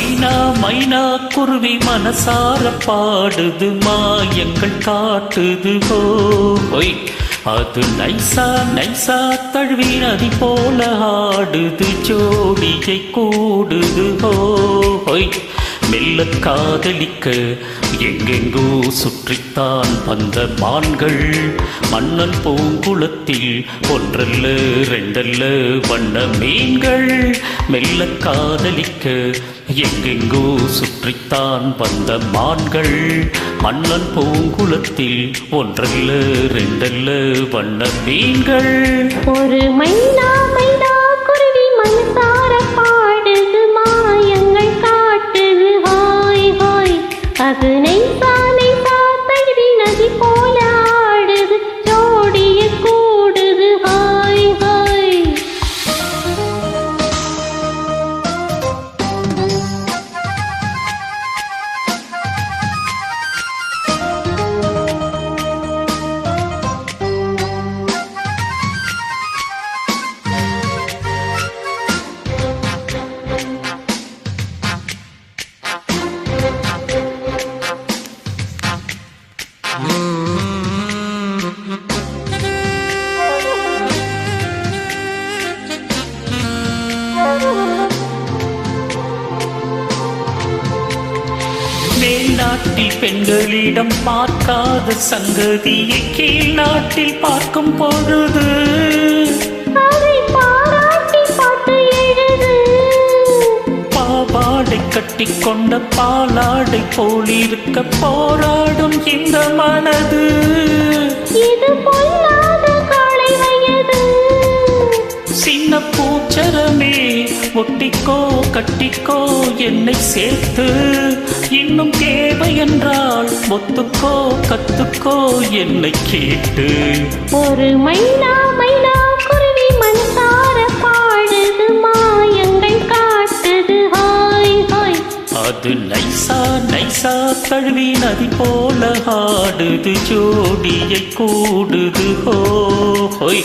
மைனா மைனா குருவி மனசார பாடுது மாயங்கள் காட்டுது ஹோய் அது நைசா நைசா தழுவி நதி போல ஆடுது ஜோடியை கூடுது ஹோய் மெல்ல காதலிக்க எங்கெங்கோ சுற்றித்தான் வந்த மான்கள். மன்னன் பூங்குளத்தில் ஒன்றல்ல ரெண்டல்ல வண்ண மீன்கள். மெல்ல காதலிக்க எங்கெங்கோ சுற்றித்தான் வந்த மான்கள். மன்னன் பூங்குளத்தில் ஒன்றல்ல ரெண்டல்ல வண்ண மீன்கள். ஒரு மைனா மைனா மேல்நாட்டில் பெண்களிடம் பார்க்காத சங்கதியை கீழ் நாட்டில் பார்க்கும் பொழுது. பாவாடை கட்டிக்கொண்ட பாலாடை போலிருக்க போராடும் இந்த மனது. இது சின்ன பூச்சரமே ஒட்டிக்கோ கட்டிக்கோ என்னை சேர்த்து. இன்னும் தேவை என்றால் ஒத்துக்கோ கத்துக்கோ என்னை கேட்டு. ஒரு மைனா மைனா குருவி மனசார பாடுது மாயங்கள் காட்டுது ஹாய் ஹாய். அது நைசா நைசா தழுவி நதி போல ஆடுது ஜோடியை கூடுது ஹோ ஹோய்.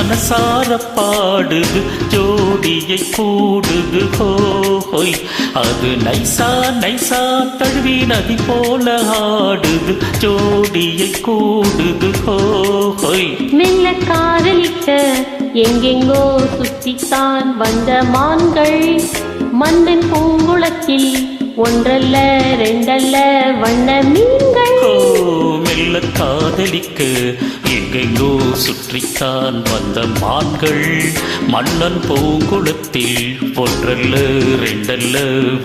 மனசார பாடுது ஜோடியை கூடுது ஹோய் அது நைசா நைசா தழுவி நதி போல ஆடுது ஜோடியை கூடுது ஹோய் மெல்ல காதலிக்க எங்கெங்கோ சுத்தித்தான் வந்த மான்கள். மண்ணின் பூங்குளத்தில் ஒன்றல்ல ரெண்டல்ல வண்ண மீன்கள். மெல்ல காதலிக்க எங்கெங்கோ சுற்றித்தான் வந்த மான்கள். மன்னன் பூங்குளத்தில் ஒன்றல்ல ரெண்டல்ல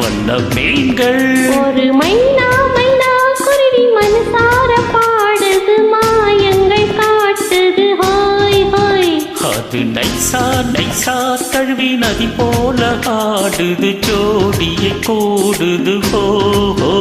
வண்ண மீன்கள். ஒரு மைனா நைசா தழுவி நதி போல ஆடுது ஜோடியை கூடுது ஹோ ஹோ